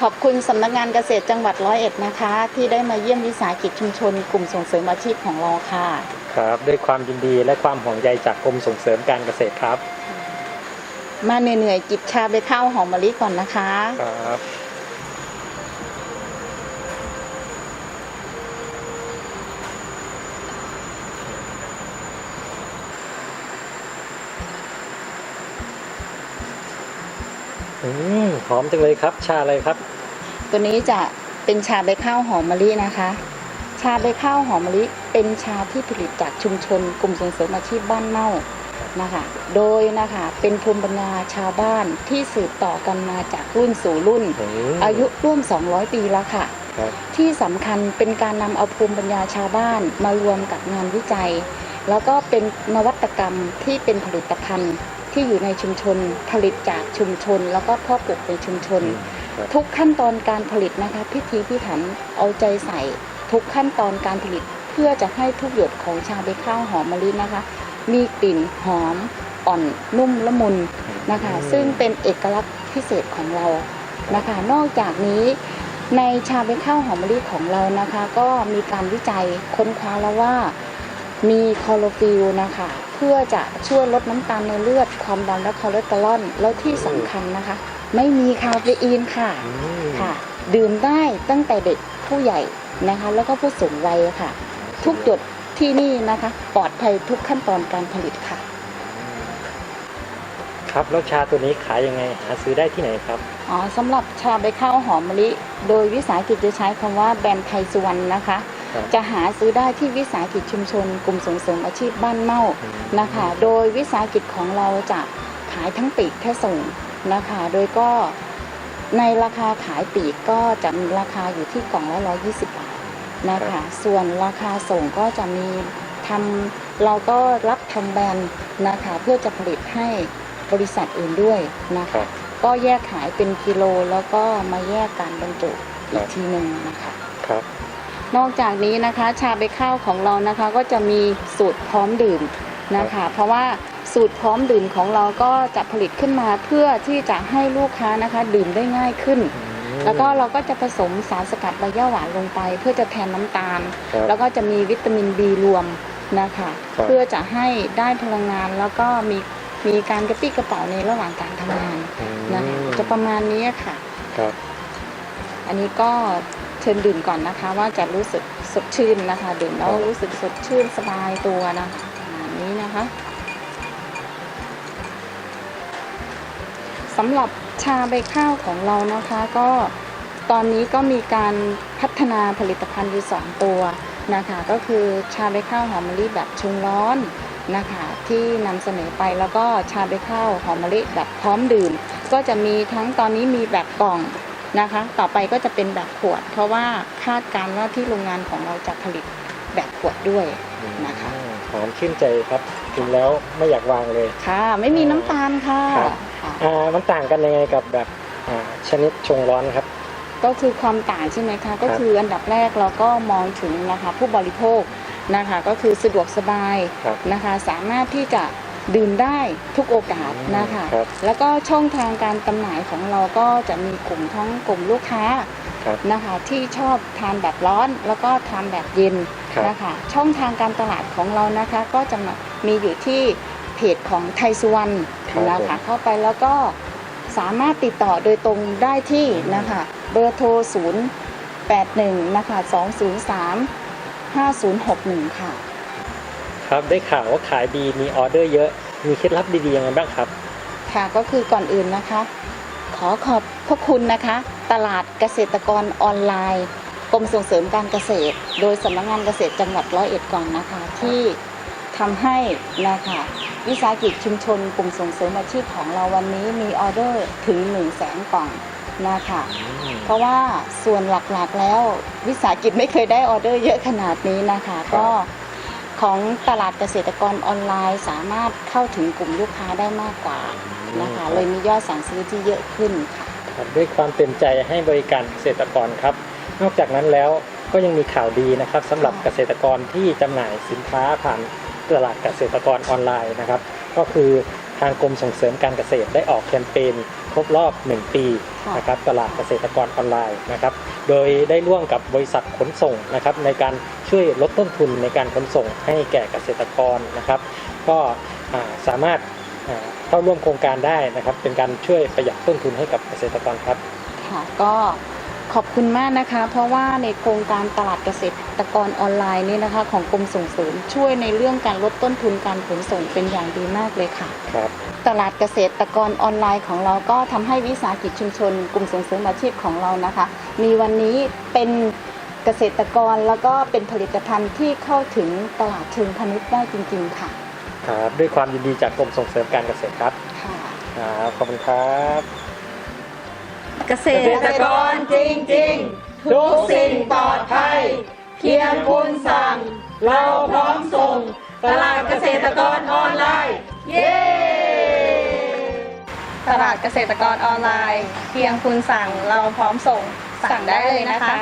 ขอบคุณสำนักงานเกษตรจังหวัดร้อยเอ็ดนะคะ ที่ได้มาเยี่ยมวิสาหกิจชุมชน กลุ่มส่งเสริมอาชีพของเราค่ะ ครับ ด้วยความยินดีและความห่วงใยจากกรมส่งเสริมการเกษตรครับ มาเหนื่อยๆจิบชาไปข้าวหอมมะลิก่อนนะคะ ครับ อืมหอมจังเลยครับ ชาอะไรครับ ตัวนี้จะเป็นชาใบข้าวหอมมะลินะคะ ชาใบข้าวหอมมะลิเป็นชาที่ผลิตจากชุมชน กลุ่มส่งเสริมอาชีพบ้านเน่านะคะ โดยนะคะเป็นภูมิปัญญาชาวบ้านที่สืบต่อกันมาจากรุ่นสู่รุ่นอืมอายุร่วม 200 ปีแล้วค่ะครับที่สำคัญเป็นการนำเอาภูมิปัญญาชาวบ้านมารวมกับงานวิจัย แล้วก็เป็นนวัตกรรมที่เป็นผลิตภัณฑ์ที่อยู่ในชุมชนผลิตจากชุมชน แล้วก็เพ่อปลูกในชุมชนครับ ทุกขั้นตอนการผลิตนะคะพิธีพิถันเอาใจใส่ทุกขั้นตอนการผลิตเพื่อจะให้ทุกหยดของชาใบข้าวหอมมะลินะคะ มีกลิ่นหอมอ่อนนุ่มละมุนนะคะ ซึ่งเป็นเอกลักษณ์พิเศษของเรานะคะ นอกจากนี้ในชาใบข้าวหอมมะลิของเรานะคะ ก็มีการวิจัยค้นคว้าแล้วว่ามีคลอโรฟิลนะคะ เพื่อจะช่วยลดน้ำตาลในเลือดความดันและคอเลสเตอรอลแล้วที่สำคัญนะคะ ไม่มีคาเฟอีนค่ะอืมค่ะ ดื่มได้ตั้งแต่เด็กผู้ใหญ่นะคะ แล้วก็ผู้สูงวัยค่ะ ทุกหยดที่นี่นะคะ ปลอดภัยทุกขั้นตอนการผลิตค่ะ ครับแล้วชาตัวนี้ขายยังไงหาซื้อได้ที่ไหนครับอ๋อสำหรับชาใบข้าวหอมมะลิ โดยวิสาหกิจจะใช้คำว่าแบรนด์ไทยสุวรรณนะคะครับจะหาซื้อได้ที่วิสาหกิจชุมชน กลุ่มส่งเสริมอาชีพบ้านเม่านะคะ โดยวิสาหกิจของเราจะขายทั้งปีกแค่ส่ง นะคะ โดยก็ในราคาขายปีกก็จะมีราคาอยู่ที่กล่องละ120 บาทนะคะ ส่วนราคาส่งก็จะมีทำเราก็รับทำแบรนด์นะคะเพื่อจะผลิตให้บริษัทอื่นด้วยนะครัคะบก็แยกขายเป็นกิโลแล้วก็มาแยกการบรรจุอีครักบทีหนึ่งนะคะครับนอกจากนี้นะคะชาใบข้าวของเรานะคะก็จะมีสูตรพร้อมดื่ม นะคะ เพราะว่าสูตรพร้อมดื่มของเราก็จะผลิตขึ้นมาเพื่อที่จะให้ลูกค้านะคะดื่มได้ง่ายขึ้น แล้วก็เราก็จะผสมสารสกัดใบย่าหวานลงไป เพื่อจะแทนน้ำตาล ครับแล้วก็จะมีวิตามิน B รวมนะคะ ครับ เพื่อจะให้ได้พลังงานแล้วก็มีมีการกระปี้กระเป๋าในระหว่างการทำงานอืมนะคะจะประมาณนี้ค่ะ ครับ อันนี้ก็เชิญดื่มก่อนนะคะ ว่าจะรู้สึกสดชื่นนะคะ ดื่มแล้วรู้สึกสดชื่นสบายตัวนะคะประมาณ นี้นะคะสำหรับชาใบข้าวของเรานะคะก็ตอนนี้ก็มีการพัฒนาผลิตภัณฑ์อยู่สองตัวนะคะ ก็คือชาใบข้าวหอมมะลิแบบชงร้อนนะคะที่นำเสนอไปแล้วก็ชาใบข้าวหอมมะลิแบบพร้อมดื่ม ก็จะมีทั้งตอนนี้มีแบบกล่องนะคะ ต่อไปก็จะเป็นแบบขวด เพราะว่าคาดการณ์ว่าที่โรงงานของเราจะผลิตแบบขวดด้วยนะคะ หอมชื่นใจครับกินแล้วไม่อยากวางเลยค่ะ ไม่มีน้ำตาลค่ะครับค่ะ อ่ามันต่างกันยังไงกับแบบอ่าชนิดชงร้อนครับ ก็คือความต่างใช่ไหมคะก็คืออันดับแรกเราก็มองถึงนะคะผู้บริโภคนะคะก็คือสะดวกสบายครับนะคะ สามารถที่จะดื่มได้ทุกโอกาสนะคะ ครับแล้วก็ช่องทางการจำหน่ายของเราก็จะมีกลุ่มทั้งกลุ่มลูกค้าครับ นะคะที่ชอบทานแบบร้อนแล้วก็ทานแบบเย็นครับ นะคะช่องทางการตลาดของเรานะคะก็จะมามีอยู่ที่เพจของไทยสุวรรณครับนะคะผมเข้าไปแล้วก็สามารถติดต่อโดยตรงได้ที่นะคะเบอร์โทร 0 8 1 นะคะ 203 5061 ค่ะ ครับได้ข่าวว่าขายดีมีออเดอร์เยอะมีเคล็ดลับดีๆยังไงบ้างครับ ค่ะก็คือก่อนอื่นนะคะ ขอขอบพระคุณนะคะ ตลาดเกษตรกรออนไลน์ กรมส่งเสริมการเกษตร โดยสำนักงานเกษตรจังหวัดร้อยเอ็ดก่อนนะคะ ที่ทำให้นะคะวิสาหกิจชุมชนกลุ่มส่งเสริมอาชีพของเราวันนี้มีออเดอร์ถึง1 0 0 0 0แสนกล่องนะคะเพราะว่าส่วนหลักๆแล้ววิสาหกิจไม่เคยได้ออเดอร์เยอะขนาดนี้นะคะครับก็ของตลาดเกษตรกรออนไลน์สามารถเข้าถึงกลุ่มลูกค้าได้มากกว่านะคะเลยมียอดสั่งซื้อที่เยอะขึ้นค่ะครับด้วยความเต็มใจให้บริการเกษตรกรครับ นอกจากนั้นแล้วก็ยังมีข่าวดีนะครับสำหรับเกษตรกรที่จำหน่ายสินค้าผ่านตลาดเกษตรกรออนไลน์นะครับ ก็คือทางกรมส่งเสริมการเกษตรได้ออกแคมเปญครบรอบ 1 ปีค่ะนะครับตลาดเกษตรกรออนไลน์นะครับ โดยได้ร่วมกับบริษัทขนส่งนะครับ ในการช่วยลดต้นทุนในการขนส่งให้แก่เกษตรกรนะครับ ก็อ่าสามารถอ่าเข้าร่วมโครงการได้นะครับ เป็นการช่วยประหยัดต้นทุนให้กับเกษตรกรครับ ค่ะก็ ขอบคุณมากนะคะ เพราะว่าในโครงการตลาดเกษตรกรออนไลน์นี่นะคะ ของกรมส่งเสริมช่วยในเรื่องการลดต้นทุนการขนส่งเป็นอย่างดีมากเลยค่ะ ครับตลาดเกษตรกรออนไลน์ของเราก็ทำให้วิสาหกิจชุมชน กลุ่มส่งเสริมอาชีพของเรานะคะ มีวันนี้เป็นเกษตรกรแล้วก็เป็นผลิตภัณฑ์ที่เข้าถึงตลาดเชิงพาณิชย์ได้จริง ๆ ค่ะครับด้วยความยินดีจากกรมส่งเสริมการเกษตรครับค่ะครับขอบคุณครับ เกษตรกรจริงๆ ทุกสิ่งปลอดภัย เพียงคุณสั่ง เราพร้อมส่ง ตลาดเกษตรกรออนไลน์ เย้ตลาดเกษตรกรออนไลน์ เพียงคุณสั่งเราพร้อมส่งสั่งได้เลยนะคะ